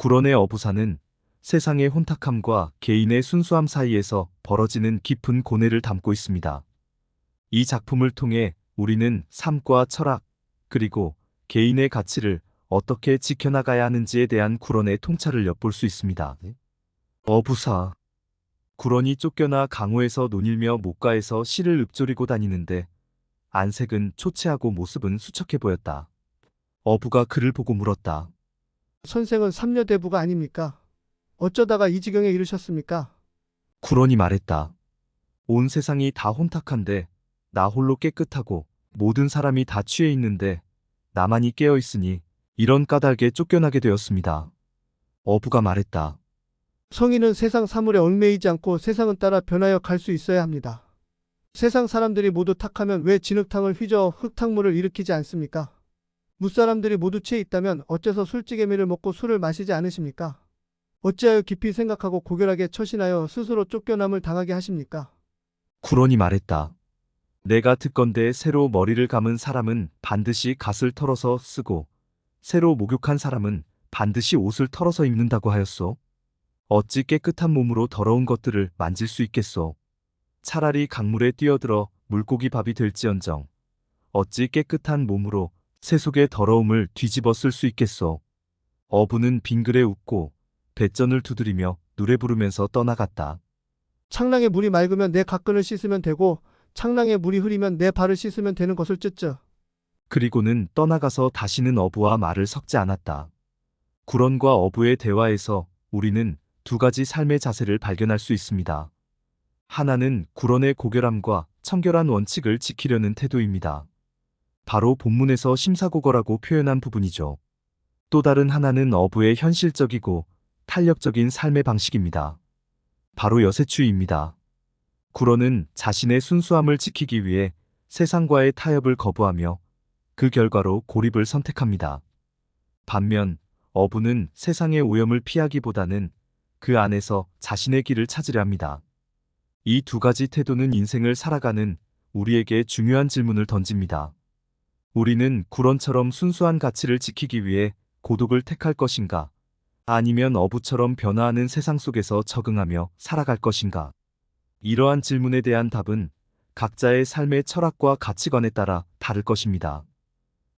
구런의 어부사는 세상의 혼탁함과 개인의 순수함 사이에서 벌어지는 깊은 고뇌를 담고 있습니다. 이 작품을 통해 우리는 삶과 철학, 그리고 개인의 가치를 어떻게 지켜나가야 하는지에 대한 구런의 통찰을 엿볼 수 있습니다. 어부사. 구런이 쫓겨나 강호에서 논일며 목가에서 실을 읊조리고 다니는데 안색은 초췌하고 모습은 수척해 보였다. 어부가 그를 보고 물었다. 선생은 삼녀대부가 아닙니까? 어쩌다가 이 지경에 이르셨습니까? 구런이 말했다. 온 세상이 다 혼탁한데 나 홀로 깨끗하고 모든 사람이 다 취해 있는데 나만이 깨어 있으니 이런 까닭에 쫓겨나게 되었습니다. 어부가 말했다. 성인은 세상 사물에 얽매이지 않고 세상은 따라 변하여 갈 수 있어야 합니다. 세상 사람들이 모두 탁하면 왜 진흙탕을 휘저어 흙탕물을 일으키지 않습니까? 무사람들이 모두 취해 있다면 어째서 술찌개미를 먹고 술을 마시지 않으십니까? 어찌하여 깊이 생각하고 고결하게 처신하여 스스로 쫓겨남을 당하게 하십니까? 구런이 말했다. 내가 듣건대 새로 머리를 감은 사람은 반드시 갓을 털어서 쓰고 새로 목욕한 사람은 반드시 옷을 털어서 입는다고 하였소. 어찌 깨끗한 몸으로 더러운 것들을 만질 수 있겠소. 차라리 강물에 뛰어들어 물고기 밥이 될지언정 어찌 깨끗한 몸으로 새 속의 더러움을 뒤집어 쓸 수 있겠소. 어부는 빙그레 웃고 배전을 두드리며 노래 부르면서 떠나갔다. 창랑에 물이 맑으면 내 가끈을 씻으면 되고 창랑에 물이 흐리면 내 발을 씻으면 되는 것을 쯧죠. 그리고는 떠나가서 다시는 어부와 말을 섞지 않았다. 구런과 어부의 대화에서 우리는 두 가지 삶의 자세를 발견할 수 있습니다. 하나는 구런의 고결함과 청결한 원칙을 지키려는 태도입니다. 바로 본문에서 심사고거라고 표현한 부분이죠. 또 다른 하나는 어부의 현실적이고 탄력적인 삶의 방식입니다. 바로 여세추입니다. 구런은 자신의 순수함을 지키기 위해 세상과의 타협을 거부하며 그 결과로 고립을 선택합니다. 반면 어부는 세상의 오염을 피하기보다는 그 안에서 자신의 길을 찾으려 합니다. 이 두 가지 태도는 인생을 살아가는 우리에게 중요한 질문을 던집니다. 우리는 구런처럼 순수한 가치를 지키기 위해 고독을 택할 것인가? 아니면 어부처럼 변화하는 세상 속에서 적응하며 살아갈 것인가? 이러한 질문에 대한 답은 각자의 삶의 철학과 가치관에 따라 다를 것입니다.